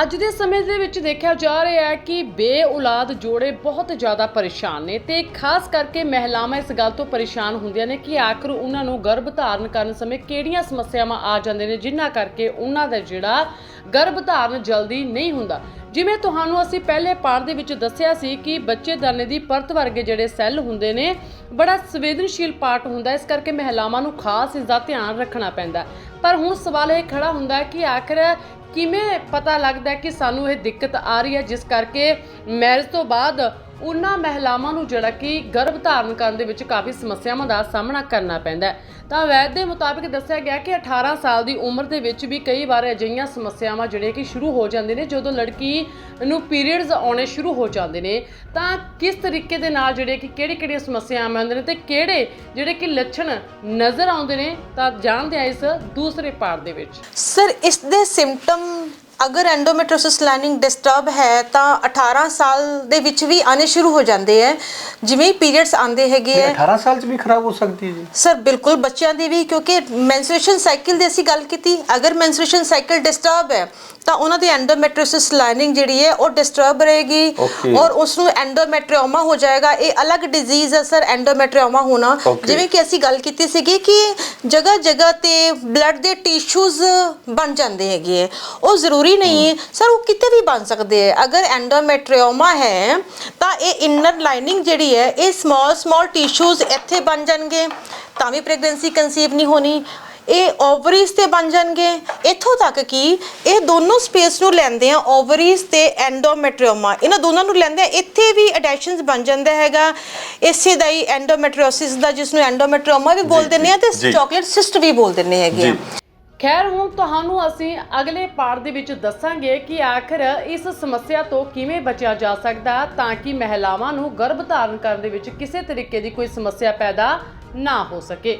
ਅੱਜ ਦੇ ਸਮੇਂ ਦੇ ਵਿੱਚ ਦੇਖਿਆ ਜਾ ਰਿਹਾ ਹੈ ਕਿ ਬੇਔਲਾਦ ਜੋੜੇ ਬਹੁਤ ਜ਼ਿਆਦਾ ਪਰੇਸ਼ਾਨ ਨੇ ਤੇ ਖਾਸ ਕਰਕੇ ਮਹਿਲਾਵਾਂ ਇਸ ਗੱਲ ਤੋਂ ਪਰੇਸ਼ਾਨ ਹੁੰਦੀਆਂ ਨੇ ਕਿ ਆਖਰ ਉਹਨਾਂ ਨੂੰ ਗਰਭ ਧਾਰਨ ਕਰਨ ਸਮੇਂ ਕਿਹੜੀਆਂ ਸਮੱਸਿਆਵਾਂ ਆ ਜਾਂਦੇ ਨੇ, ਜਿਨ੍ਹਾਂ ਕਰਕੇ ਉਹਨਾਂ ਦਾ ਜਿਹੜਾ ਗਰਭ ਧਾਰਨ ਜਲਦੀ ਨਹੀਂ ਹੁੰਦਾ। ਜਿਵੇਂ ਤੁਹਾਨੂੰ ਅਸੀਂ ਪਹਿਲੇ ਪਾਠ ਦੇ ਵਿੱਚ ਦੱਸਿਆ ਸੀ ਕਿ ਬੱਚੇਦਾਨੇ ਦੀ ਪਰਤ ਵਰਗੇ ਜਿਹੜੇ ਸੈੱਲ ਹੁੰਦੇ ਨੇ, ਬੜਾ ਸੰਵੇਦਨਸ਼ੀਲ ਪਾਰਟ ਹੁੰਦਾ ਇਸ ਕਰਕੇ ਮਹਿਲਾਵਾਂ ਨੂੰ ਖਾਸ ਇਸ ਦਾ ਧਿਆਨ ਰੱਖਣਾ ਪੈਂਦਾ ਪਰ ਹੁਣ ਸਵਾਲ ਇਹ ਖੜਾ ਹੁੰਦਾ ਹੈ ਕਿ ਆਖਰ ਕਿਵੇਂ ਪਤਾ ਲੱਗਦਾ ਕਿ ਸਾਨੂੰ ਇਹ ਦਿੱਕਤ ਆ ਰਹੀ ਹੈ, ਜਿਸ ਕਰਕੇ ਮੈਰਿਜ ਤੋਂ ਬਾਅਦ ਉਹਨਾਂ ਮਹਿਲਾਵਾਂ ਨੂੰ ਜਿਹੜਾ ਕਿ ਗਰਭ ਧਾਰਨ ਕਰਨ ਦੇ ਵਿੱਚ ਕਾਫੀ ਸਮੱਸਿਆਵਾਂ ਦਾ ਸਾਹਮਣਾ ਕਰਨਾ ਪੈਂਦਾ ਹੈ। ਤਾਂ ਵੈਦ ਦੇ ਮੁਤਾਬਿਕ ਦੱਸਿਆ ਗਿਆ ਕਿ 18 ਸਾਲ ਦੀ ਉਮਰ ਦੇ ਵਿੱਚ ਵੀ ਕਈ ਵਾਰ ਅਜਿਹੀਆਂ ਸਮੱਸਿਆਵਾਂ ਜਿਹੜੀਆਂ ਕਿ ਸ਼ੁਰੂ ਹੋ ਜਾਂਦੇ ਨੇ, ਜਦੋਂ ਲੜਕੀ ਨੂੰ ਪੀਰੀਅਡਸ ਆਉਣੇ ਸ਼ੁਰੂ ਹੋ ਜਾਂਦੇ ਨੇ, ਤਾਂ ਕਿਸ ਤਰੀਕੇ ਦੇ ਨਾਲ ਜਿਹੜੇ ਕਿ ਕਿਹੜੀ ਕਿਹੜੀਆਂ ਸਮੱਸਿਆਵਾਂ ਆਉਂਦੇ ਨੇ ਤੇ ਕਿਹੜੇ ਜਿਹੜੇ ਕਿ ਲੱਛਣ ਨਜ਼ਰ ਆਉਂਦੇ ਨੇ, ਤਾਂ ਜਾਣਦੇ ਆ ਇਸ ਦੂਸਰੇ ਪਾਰਟ ਦੇ ਵਿੱਚ। ਸਰ ਇਸ ਦੇ ਸਿੰਪਟਮ ਅਗਰ ਐਂਡੋਮੈਟ੍ਰੋਸਿਸ ਲਾਈਨਿੰਗ ਡਿਸਟਰਬ ਹੈ ਤਾਂ 18 ਸਾਲ ਦੇ ਵਿੱਚ ਵੀ ਆਨੇ ਸ਼ੁਰੂ ਹੋ ਜਾਂਦੇ ਹੈ। ਜਿਵੇਂ ਪੀਰੀਅਡਸ ਆਉਂਦੇ ਹੈਗੇ ਹੈ। 18 ਸਾਲ ਚ ਵੀ ਖਰਾਬ ਹੋ ਸਕਦੀ ਜੀ। ਸਰ ਬਿਲਕੁਲ ਬੱਚਿਆਂ ਦੀ ਵੀ ਕਿਉਂਕਿ ਮੈਂਸਟ੍ਰੂਏਸ਼ਨ ਸਾਈਕਲ ਦੀ ਅਸੀਂ ਗੱਲ ਕੀਤੀ ਅਗਰ ਮੈਂਸਟ੍ਰੂਏਸ਼ਨ ਸਾਈਕਲ ਡਿਸਟਰਬ ਹੈ ਤਾਂ ਉਹਨਾਂ ਦੀ ਐਂਡੋਮੈਟ੍ਰੋਸਿਸ ਲਾਈਨਿੰਗ ਜਿਹੜੀ ਹੈ ਉਹ ਡਿਸਟਰਬ ਰਹੇਗੀ. ਔਰ ਉਸ ਨੂੰ ਐਂਡੋਮੈਟ੍ਰਿਓਮਾ ਹੋ ਜਾਏਗਾ। ਇਹ ਅਲੱਗ ਡਿਜ਼ੀਜ਼ ਹੈ ਸਰ ਐਂਡੋਮੈਟ੍ਰਿਓਮਾ ਹੋਣਾ. ਜਿਵੇਂ ਕਿ ਅਸੀਂ ਗੱਲ ਕੀਤੀ ਸੀਗੀ ਕਿ ਜਗ੍ਹਾ ਜਗ੍ਹਾ ਤੇ ਬਲੱਡ ਦੇ ਟਿਸ਼ੂਜ਼ ਬਣ ਜਾਂਦੇ ਹੈਗੇ ਉਹ ਜ਼ਰੂਰੀ ਨਹੀਂ ਹੈ। ਸਰ ਉਹ ਕਿਤੇ ਵੀ ਬਣ ਸਕਦੇ ਹੈ। ਅਗਰ ਐਂਡੋਮੈਟ੍ਰਿਓਮਾ ਹੈ ਤਾਂ ਇਹ ਇਨਰ ਲਾਈਨਿੰਗ ਜਿਹੜੀ ਹੈ ਇਹ ਸਮਾਲ ਸਮਾਲ ਟਿਸ਼ੂਜ਼ ਇੱਥੇ ਬਣ ਜਾਣਗੇ। ਤਾਂ ਵੀ ਪ੍ਰੈਗਨੈਂਸੀ ਕਨਸੀਵ ਨਹੀਂ ਹੋਣੀ। ਇਹ ਓਵਰੀਜ਼ ਤੇ ਬਣ ਜਾਣਗੇ। ਇੱਥੋਂ ਤੱਕ ਕਿ ਇਹ ਦੋਨੋਂ ਸਪੇਸ ਨੂੰ ਲੈਂਦੇ ਆ ਓਵਰੀਜ਼ ਤੇ ਐਂਡੋਮੈਟ੍ਰਿਓਮਾ ਇਹਨਾਂ ਦੋਨਾਂ ਨੂੰ ਲੈਂਦੇ ਆ ਇੱਥੇ ਵੀ ਅਡੈਸ਼ਨਸ ਬਣ ਜਾਂਦਾ ਹੈਗਾ। ਇਸੇ ਦਾ ਹੀ ਐਂਡੋਮੈਟ੍ਰਿਓਸਿਸ ਦਾ ਜਿਸ ਨੂੰ ਐਂਡੋਮੈਟ੍ਰਿਓਮਾ ਵੀ ਬੋਲ ਦਿੰਦੇ ਆ ਤੇ। ਚਾਕਲੇਟ ਸਿਸਟ ਵੀ ਬੋਲ ਦਿੰਦੇ ਹੈਗੇ ਖੈਰ, ਹੁਣ ਤੁਹਾਨੂੰ ਅਸੀਂ ਅਗਲੇ ਪਾਠ ਦੇ ਵਿੱਚ ਦੱਸਾਂਗੇ ਕਿ ਆਖਰ ਇਸ ਸਮੱਸਿਆ ਤੋਂ ਕਿਵੇਂ ਬਚਿਆ ਜਾ ਸਕਦਾ ਤਾਂ ਕਿ ਮਹਿਲਾਵਾਂ ਨੂੰ ਗਰਭ ਧਾਰਨ ਕਰਨ ਦੇ ਵਿੱਚ ਕਿਸੇ ਤਰੀਕੇ ਦੀ ਕੋਈ ਸਮੱਸਿਆ ਪੈਦਾ ਨਾ ਹੋ ਸਕੇ।